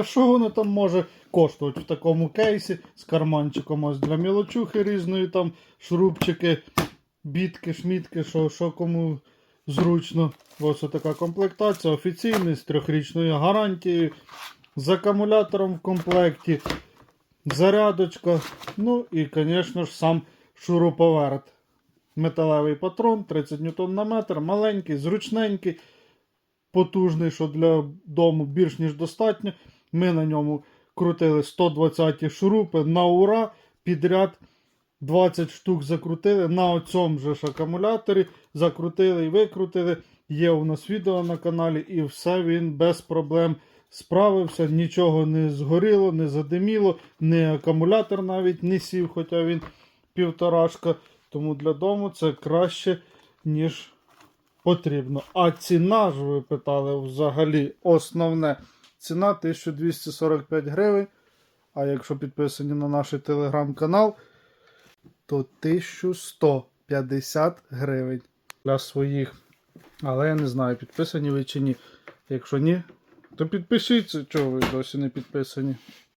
Та що воно там може коштувати в такому кейсі з карманчиком ось для мілочухи різної, там шрубчики, бітки, шмітки, що, що кому зручно. Ось така комплектація, офіційний з трьохрічною гарантією, з акумулятором в комплекті, зарядочка, ну і, звісно ж, сам шуруповерт. Металевий патрон, 30 ньютон на метр, маленький, зручненький, потужний, що для дому більш ніж достатньо. Ми на ньому крутили 120 шурупи на ура, підряд 20 штук закрутили. На оцьому же ж акумуляторі закрутили і викрутили. Є у нас відео на каналі, і все він без проблем справився. Нічого не згоріло, не задиміло, не акумулятор навіть не сів, хоча він півторашка. Тому для дому це краще, ніж потрібно. А ціна ж ви питали взагалі основне. Ціна 1245 гривень. А якщо підписані на наш телеграм-канал, то 1150 гривень для своїх. Але я не знаю, підписані ви чи ні. Якщо ні, то підпишіться, чого ви досі не підписані.